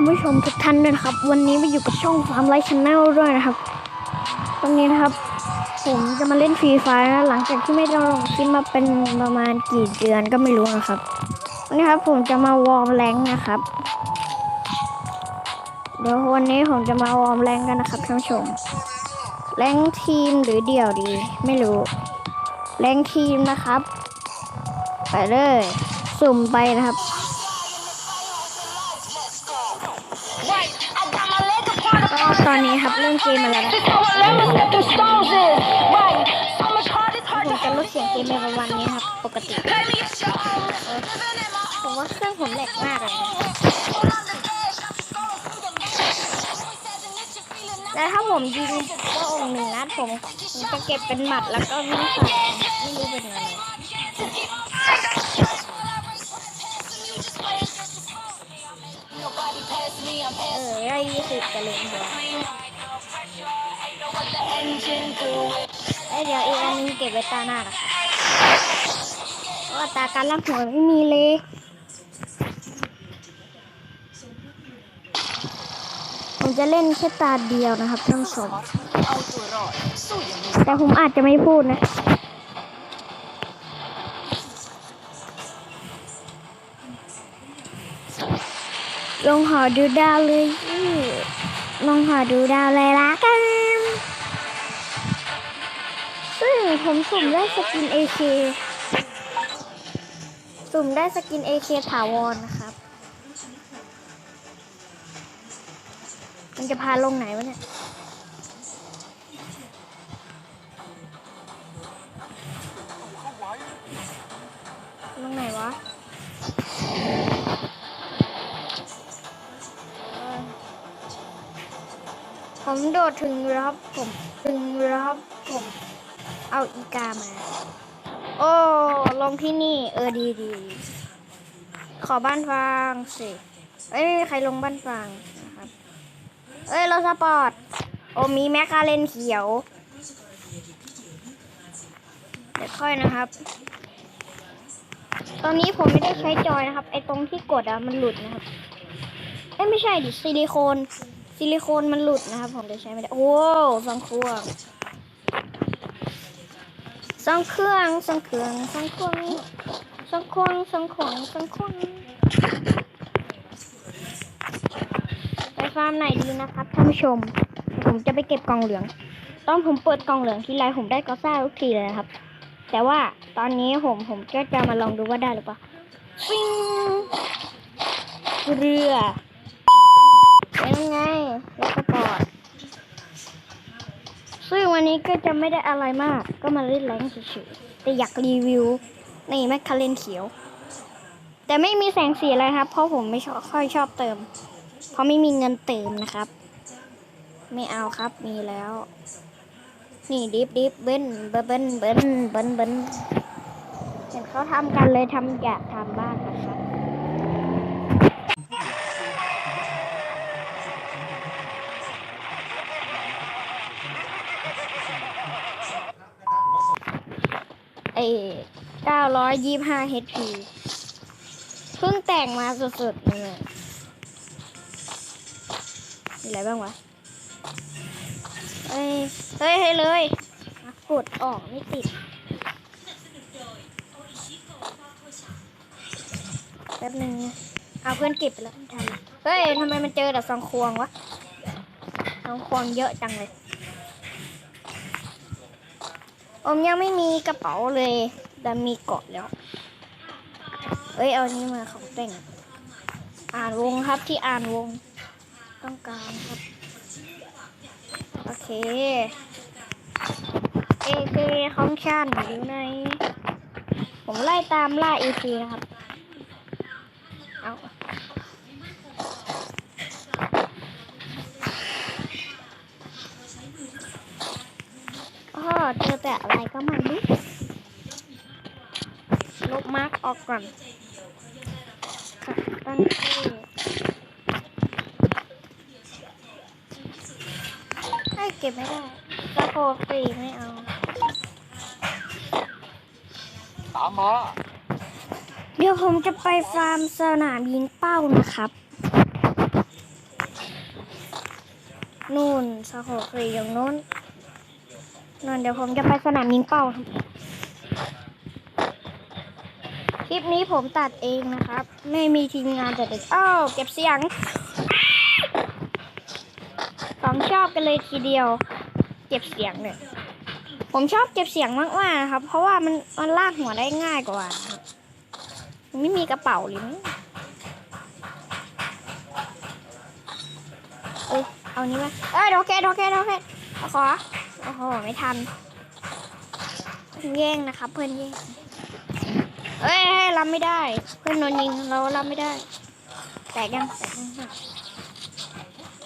คุณผู้ชมทุกท่านด้วยนะครับ วันนี้มาอยู่กับช่องฟาร์มไลท์ชแนลด้วยนะครับ ตรงนี้นะครับ ผมจะมาเล่นฟรีไฟนะหลังจากที่ไม่ได้ลงคลิปมาเป็นประมาณกี่เดือนก็ไม่รู้นะครับวันนี้ครับผมจะมาวอร์มแรงนะครับ เดี๋ยววันนี้ผมจะมาวอร์มแรงกันนะครับท่านผู้ชม แรงทีมหรือเดี่ยวดี ไม่รู้ แรงทีมนะครับ ไปเลย สุ่มไปนะครับ ตอนนี้ครับเริ่มเกมมาแล้วนะ This how a lemon that the stones is. Right, so much hard, it's ผม hard to จะลดเสียงเกมในประมาณนี้ครับ ปกติ pay me a show. Living in my ผมว่าเครื่องผมแหลกมากเลยนะ own on the edge. Go through the maze. Always having it, you feeling not แล้วถ้าผมยิงก็องค์หนึ่งนัดผมผมจะเก็บเป็นหมัดแล้วก็วิ่งใส่ ได้ยี่สิบกันเลยครับ the engine do. ไอยเดี๋ยวอีกอันนึงเก็บไว้ตาหน้านะคะเพราะว่าตาการรับหัวไม่มีเลยผมจะเล่นแค่ตาเดียวนะครับท่านผู้ชมแต่ผมอาจจะไม่พูดนะ ลงหอดูดาวเลยลองหอดูดาวเลยละกัน ซึ่งผมสุ่มได้สกินเอเคสุ่มได้สกินเอเคถาวรนะครับ มันจะพาลงไหนวะเนี่ย ผมโดดถึงรับผม ถึงรับผม เอาอีกามา โอ้ ลงที่นี่ เออดีดีขอบ้านฟางสิเอ้ยไม่มีใครลงบ้านฟางนะครับ เอ้ยรถสปอร์ต โอ้มีแมคคาเรนเขียวเดี๋ยวค่อยนะครับ ตอนนี้ผมไม่ได้ใช้จอยนะครับ ไอตรงที่กดอะมันหลุดนะครับ เอ้ยไม่ใช่ดิซิลิโคน ซิลิโคนมันหลุดนะครับผมเลยใช้ไม่ได้ โอ้สองเครื่องสองเครื่องสองเครื่องสองเครื่องสองเครื่องสองเครื่องสองเครื่องไปฟาร์มไหนดีนะครับท่านผู้ชม ผมจะไปเก็บกล่องเหลือง ตอนผมเปิดกล่องเหลืองทีไรผมได้กอซ่าทุกทีเลยนะครับ แต่ว่าตอนนี้ผมผมก็จะมาลองดูว่าได้หรือเปล่าฟิงเรือ เป็นไงรถสปอร์ตซึ่งวันนี้ก็จะไม่ได้อะไรมาก ก็มาเล่นแรงเฉยๆแต่อยากรีวิวนี่แมคคาเรนเขียว แต่ไม่มีแสงสีอะไรครับ เพราะผมไม่ชอบค่อยชอบเติม เพราะไม่มีเงินเติมนะครับ ไม่เอาครับมีแล้ว นี่ดิฟดิฟเบิ้ลเบิ้ลเบิ้ลเบิ้ลเบิ้ลเบิ้ลเห็นเขาทำกันเลยทำอยากทำบ้างนะครับ ไอ้เก้าร้อยยี่ห้า HP เพิ่งแต่งมาสดๆเลยมีอะไรบ้างวะเฮ้ยเฮ้ย เฮ้ยเลยกดออกไม่ติดแป๊บนึงเอาเพื่อนเก็บไปแล้วทันเฮ้ยทำไมมันเจอแต่ซองควงวะซองควงเยอะจังเลย ผมยังไม่มีกระเป๋าเลยแต่มีเกาะแล้ว เอ้ยเอานี้มาของแต่ง อ่านวงครับที่อ่านวง ต้องการครับ โอเค เอเคคอมชันอยู่ใน ผมไล่ตามล่าเอเคนะครับ เอาอ๋อเจอแต่อะไรก็ไมันรู้ลบมาร์ก ออกก่อนค่ะตั้งชื่อให้เก็บไม่ได้ก็โคฟรีไม่เอา ตามมาเดี๋ยวผมจะไปฟาร์มสนามยิงเป้านะครับ นู่นสโคปสี่อย่างนู้นนั่นเดี๋ยวผมจะไปสนามยิงเป้าครับ คลิปนี้ผมตัดเองนะครับ ไม่มีทีมงานแต่เด็กอ้าวเก็บเสียงสองชอบกันเลยทีเดียว เก็บเสียงเนี่ยผมชอบเก็บเสียงมากๆนะครับ เพราะว่ามันมันลากหัวได้ง่ายกว่าครับมันไม่มีกระเป๋าหรือมั้งเอ้ยเอานี้มาเอ้ยโอเคโอเคโอเคขอโอ้โหไม่ทันแย่งนะครับ เพื่อนแย่ง เอ้ยรับไม่ได้ เพื่อนโดนยิงเรารับไม่ได้ แตกยังแตกยังเพื่อน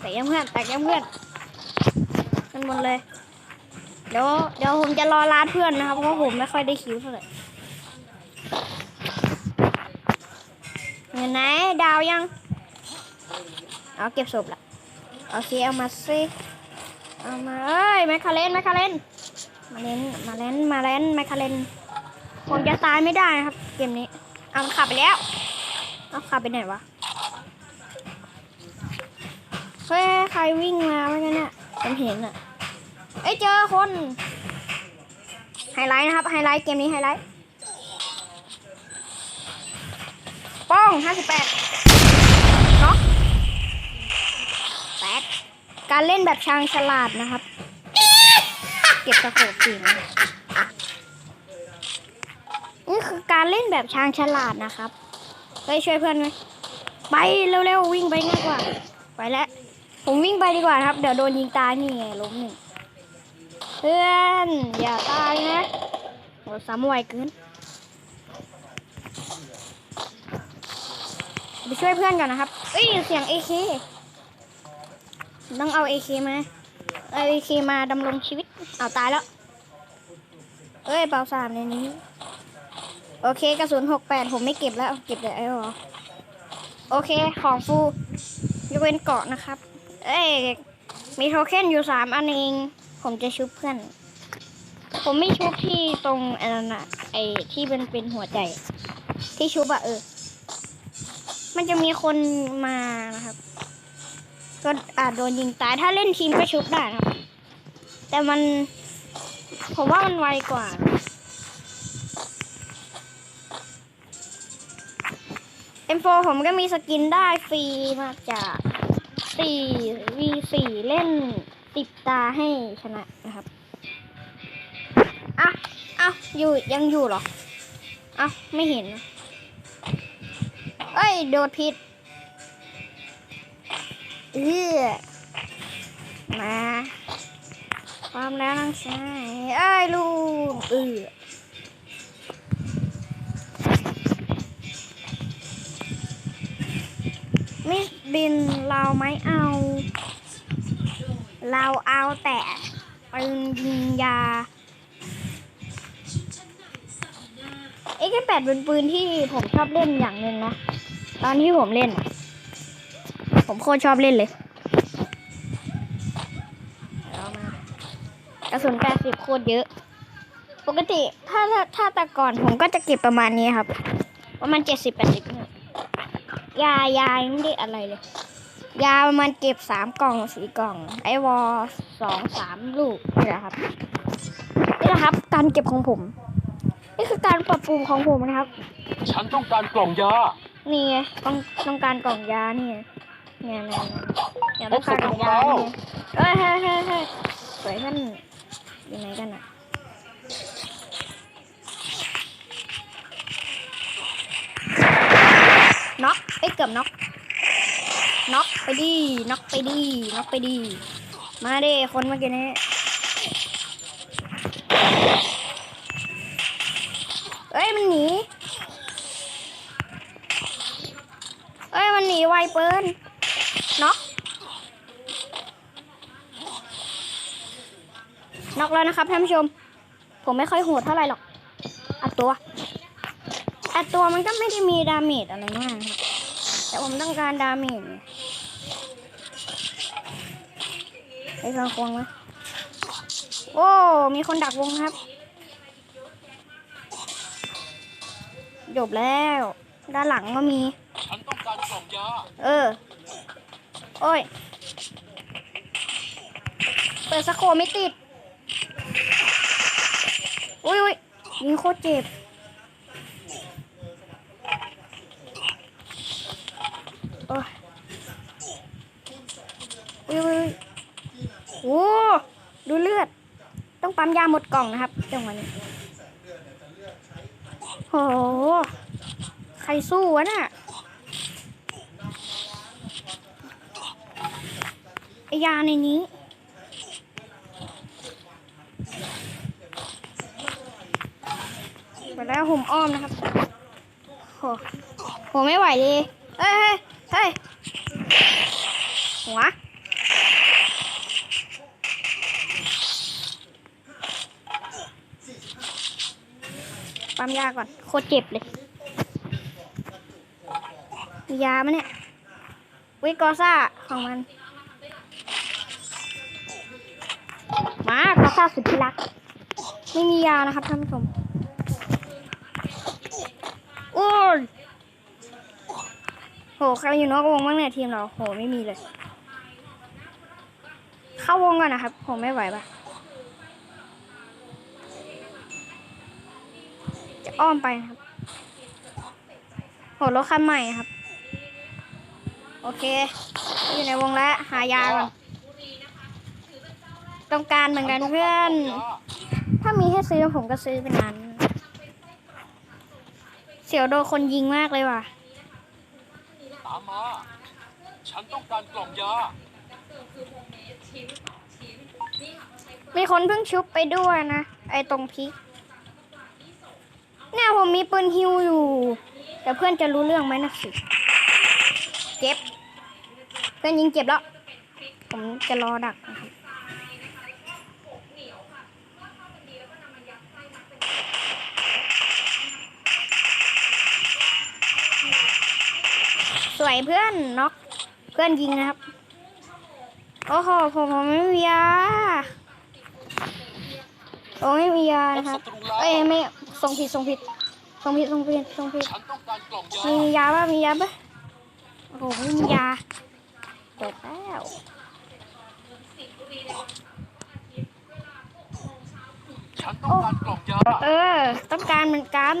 แตกยังเพื่อนแตกยังเพื่อนกันหมดเลยเดี๋ยวเดี๋ยวผมจะรอร้าเพื่อนนะครับเพราะผมไม่ค่อยได้คิวเท่าไหร่เงินไหนดาวยัง เอาเก็บศพละโอเคเอามาสิเอามาเอ้ยแมคคาเรนแมคคาเรนมาเลนมาเลนมาเลนแมคคาเรน ผมจะตายไม่ได้นะครับ เกมนี้เอาขับไปแล้วเอาขับไปไหนวะเฮ้ยใครวิ่งมาเมื่อกี้เนี่ยผมเห็นอะเอ้ยเจอคนไฮไลท์นะครับไฮไลท์เกมนี้ไฮไลท์ป้องห้าสิบแปดเนาะแปดการเล่นแบบชางฉลาดนะครับ เก็บตะโขบสีนะ การเล่นแบบช้างฉลาดนะครับเฮ้ยช่วยเพื่อนไหมไปเร็วๆวิ่งไปง่ายกว่า ไปแล้วผมวิ่งไปดีกว่าครับ เดี๋ยวโดนยิงตายนี่ไงล้มหนึ่งเพื่อนอย่าตายนะโหซ้ำไวเกินไปช่วยเพื่อนก่อนนะครับเอ้ยเสียง AK ต้องเอา AK มาเอา AK มาดำรงชีวิตเอาตายแล้ว เอ้ยเปล่าสามในนี้ โอเคกระสุนหกแปดผมไม่เก็บแล้วเก็บแต่ไอ้หรอโอเคของฟูยกเว้นเกาะนะครับ เอ้ยมีโทเค็นอยู่สามอันเองผมจะชุบเพื่อน ผมไม่ชุบที่ตรงอันนั้นอะไอ้ที่เป็นเป็นหัวใจ ที่ชุบอะเออ มันจะมีคนมานะครับ ก็อาจโดนยิงตายถ้าเล่นทีมก็ชุบได้นะครับ แต่มัน ผมว่ามันไวกว่า M4 ผมก็มีสกินได้ฟรีมาจาก4 V4 เล่นติดตาให้ชนะนะครับอะอะอยู่ยังอยู่หรออะไม่เห็น เอ้ย โดดผิดเออมาพร้อมแล้วน้องชายเอ้ยลูกเออ บินเราไม่เอา เราเอาแต่ปืนยิงยาเอ็กแปดเป็นปืนที่ผมชอบเล่นอย่างหนึ่งนะ ตอนที่ผมเล่น ผมโคตรชอบเล่นเลยเอามากระสุนแปดสิบโคตรเยอะ ปกติถ้าถ้าถ้าแต่ก่อนผมก็จะเก็บประมาณนี้ครับ ประมาณเจ็ดสิบแปดสิบ ยายายังไม่ได้อะไรเลย ยาประมาณเก็บสามกล่องสี่กล่อง ไอวอสองสามลูกนี่แหละครับนี่แหละครับ การเก็บของผม นี่คือการปรับปรุงของผมนะครับ ฉันต้องการกล่องยา นี่ไงต้องต้องการกล่องยานี่ไงเนี่ยเนี่ยเนี่ยเนี่ยต้องการกล่องยานี่ไงเอ้ยเฮ้ยเฮ้ยเฮ้ยสวยขึ้นอยู่ไหนกันอะ น็อกเอ้ยเกือบน็อกน็อกไปดีน็อกไปดีน็อกไปดี มาเดิคนเมื่อกี้นี้เอ้ยมันหนีเอ้ยมันหนีไวเปินน็อกน็อกแล้วนะครับท่านผู้ชม ผมไม่ค่อยโหดเท่าไหร่หรอกอัดตัว อัดตัวมันก็ไม่ได้มีดาเมจอะไรมากครับแต่ผมต้องการดาเมจไงไอ้กองควงไหมโอ้ มีคนดักวงครับ จบแล้ว ด้านหลังก็มี ฉันต้องการกล่องยาเออ โอ้ย เปิดสโคไม่ติด อุ้ยอุ้ยยิงโคตรเจ็บ โอ้ยอุ้ยอุ้ยอุ้ยโอ้ดูเลือด ต้องปั๊ มยาหมดกล่องนะครับจังหวะนี้โห ใครสู้วะน่ะไอยาในนี้ไปแล้วผมอ้อมนะครับโหโหไม่ไหวเลยเฮ้ยเฮ้ยเฮ้ยหัว ปั๊มยาก่อน โคตรเจ็บเลย มียาไหมเนี่ยวิกอซ่าของมัน มากอซ่าสุดที่รัก ไม่มียานะครับท่านผู้ชมโอ้ยโหใครอยู่นอกวงบ้างเนี่ยทีมเรา โห ไม่มีเลย เข้าวงก่อนนะครับ ผมไม่ไหวปะจะ อ้อมไปนะครับโหรถคันใหม่ครับ โอเค อยู่ในวงแล้วหายาก่อนต้องการเหมือนกันเพื่อน ถ้ามีให้ซื้อผมก็ซื้อเป็นนั้น เสียวโดนคนยิงมากเลยว่ะ ตามมา ฉันต้องการกล่องยา มีคนเพิ่งชุบไปด้วยนะ ไอ้ตรงพริก เนี่ยผมมีปืนฮิวอยู่ แต่เพื่อนจะรู้เรื่องไหมนะสิเจ็บ เพื่อนยิงเจ็บแล้ว ผมจะรอดักนะครับสวยเพื่อนน็อกเพื่อนยิงนะครับ โอ้โหผมผมไม่มียาโอ้ไม่มียานะครับ เอ้ยไม่ ส่งผิดส่งผิดส่งผิดส่งผิดส่งผิด ฉันต้องการกล่องยามียาป่ะมียาป่ะโอ้โหไม่มียาจบแล้วฉันต้องการกล่องยาเออ ต้องการเหมือนกัน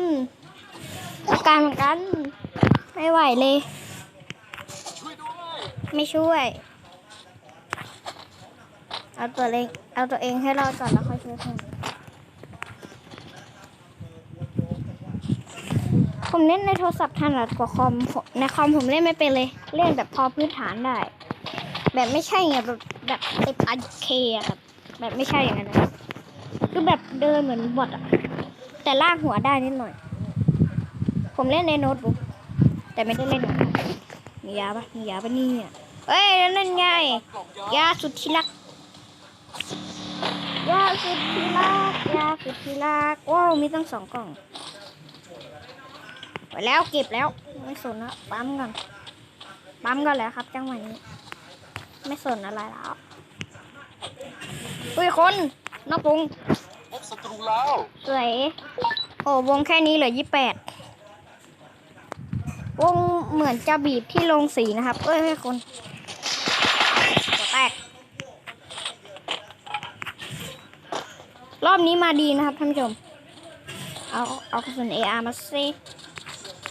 ต้องการเหมือนกัน ไม่ไหวเลย ช่วยด้วยไม่ช่วย เอาตัวเอง เอาตัวเองให้รอดก่อนแล้วค่อยช่วยเพื่อน ผมเล่นในโทรศัพท์ถนัดกว่าคอมในคอมผมเล่นไม่เป็นเลย เล่นแบบพอพื้นฐานได้ แบบไม่ใช่ไงแบบแบบติดอันเคอะครับแบบไม่ใช่อย่างนั้นคือแบบเดินเหมือนบอทอะแต่ลากหัวได้นิดหน่อย ผมเล่นในโน้ตบุ๊กแต่ไม่ได้เล่นมียาปะมียาปะนี่ยเอ้ยนั่นไงกล่องยายาสุดที่รักยาสุดที่รักยาสุดที่รักโอ้มีตั้งสองกล่อง ไปแล้วเก็บแล้ว ไม่สนแล้วปั๊มก่อนปั๊มก่อนแล้วครับ จังหวะนี้ ไม่สนอะไรแล้วอุ้ยคนนอกวงพบศัตรูแล้วสวยโอ้วงแค่นี้เหลือยี่แปดวงเหมือนจะบีบที่ลงสีนะครับ เอ้ยให้คนหัวแตก รอบนี้มาดีนะครับท่านผู้ชม เอา เอากระสุน AR มาสิ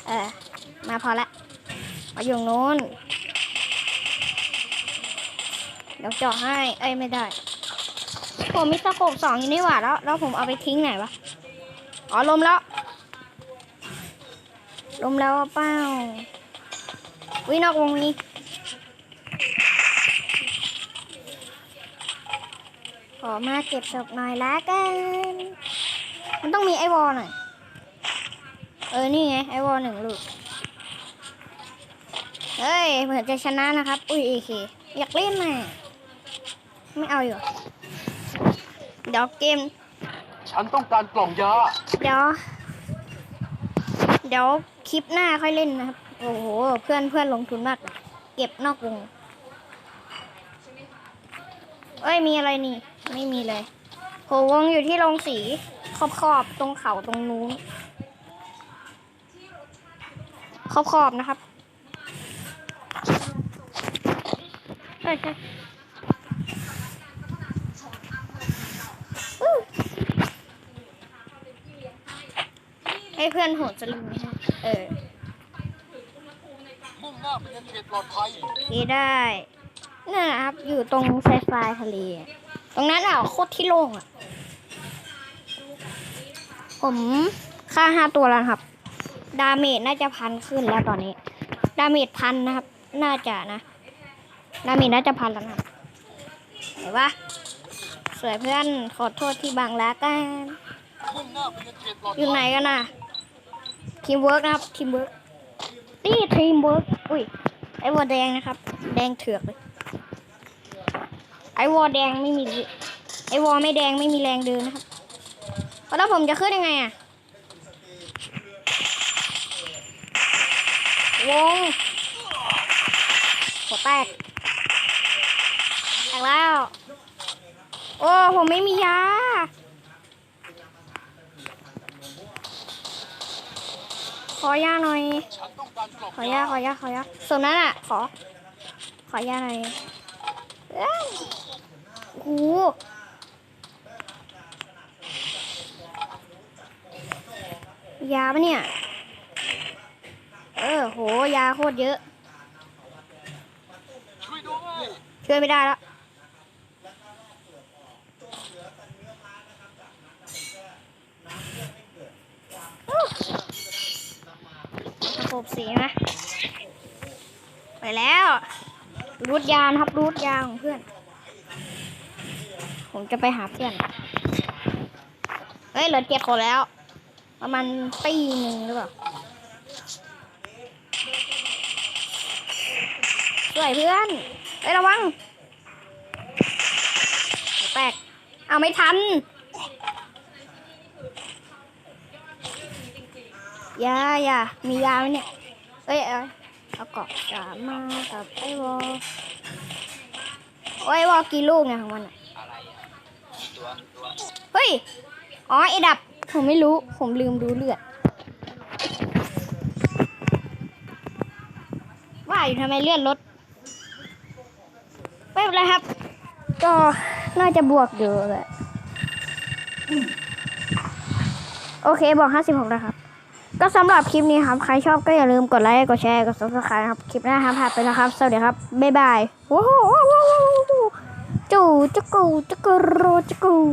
เออ มาพอละมาอยู่ตรงโน้นเดี๋ยวเจาะให้ เอ้ยไม่ได้ ผมมีสโคปสองอยู่นี่หว่าแล้ว แล้วผมเอาไปทิ้งไหนวะ อ๋อลมแล้ว ลมแล้วเปล่าวินอกวงนี้ขอมาเก็บศพหน่อยละกัน มันต้องมีไอวอลหน่อย ออนี่ไงไอวอลหนึ่งลูก เฮ้ยเหมือนจะชนะนะครับ อุ้ยเอเคอยากเล่นน่ะไม่เอาอยู่เดี๋ยวเกม ฉันต้องการกล่องยา เดี๋ยว เดี๋ยวคลิปหน้าค่อยเล่นนะครับ โอ้โห เพื่อนเพื่อนลงทุนมากเลยเก็บนอกวงเอ้ย มีอะไรนี่ ไม่มีเลยโหวงอยู่ที่โรงสี ขอบขอบๆตรงเขาตรงนู้น ขอบๆนะครับใช่ใช่ให้เพื่อนโหดจะลืมไหมฮะเออดภัได้นั่นนะครับ อยู่ตรงไซไฟทะเล ตรงนั้นอะโคตรที่โล่งอะ ผมฆ่าห้าตัวแล้วครับ ดาเมจน่าจะพันขึ้นแล้วตอนนี้ ดาเมจพันนะครับ น่าจะนะ ดาเมจน่าจะพันแล้วนะครับเห็นปะสวยเพื่อนขอโทษที่บางแล้วกัน อยู่ไหนกันนะทีมเวิร์กนะครับทีมเวิร์กนี่ทีมเวิร์กอุ้ยไอวอแดงนะครับ แดงเถือกเลยไอวอแดงไม่มีไอวอไม่แดงไม่มีแรงเดินนะครับแล้วผมจะขึ้นยังไงอะ วงหัวแตกแตกแล้ว โอ้ผมไม่มียาขอยาหน่อย ขอยาขอยาขอยาส่วนนั้นอะ ขอ ขอยาหน่อยเอ้ยโอ้โหยาปะเนี่ย เออ โห ยาโคตรเยอะ ช่วยด้วยช่วยไม่ได้แล้วตะขบสีไหมไปแล้ว รูดยานครับ รูดยาของเพื่อน ผมจะไปหาเพื่อน เฮ้ย เหลือเจ็ดคนแล้ว ประมาณปีหนึ่งหรือเปล่า วยเพื่อนเฮ้ระวังแตกเอาไม่ทันยาอย่ามียาไหมเนี่ยเอ้ยเอาเอาเกาะกามากับไอ้วอไอ้วอกี่ลูกเนี่ยของมันอะเฮ้ย อ๋อไอ้ดับ ผมไม่รู้ ผมลืมดูเลือด ว่าอยู่ทำไมเลือดลด ไม่เป็นไรครับ ก็น่าจะบวกอยู่แหละโอเคบอก56นะครับ ก็สำหรับคลิปนี้ครับ ใครชอบก็อย่าลืมกดไลค์ กดแชร์ กด subscribe นะครับ คลิปหน้าครับผ่านไปแล้วครับ สวัสดีครับ บ๊ายบายว้าวว้าวว้าวว้าวจูจูกูจูกูโรจูกู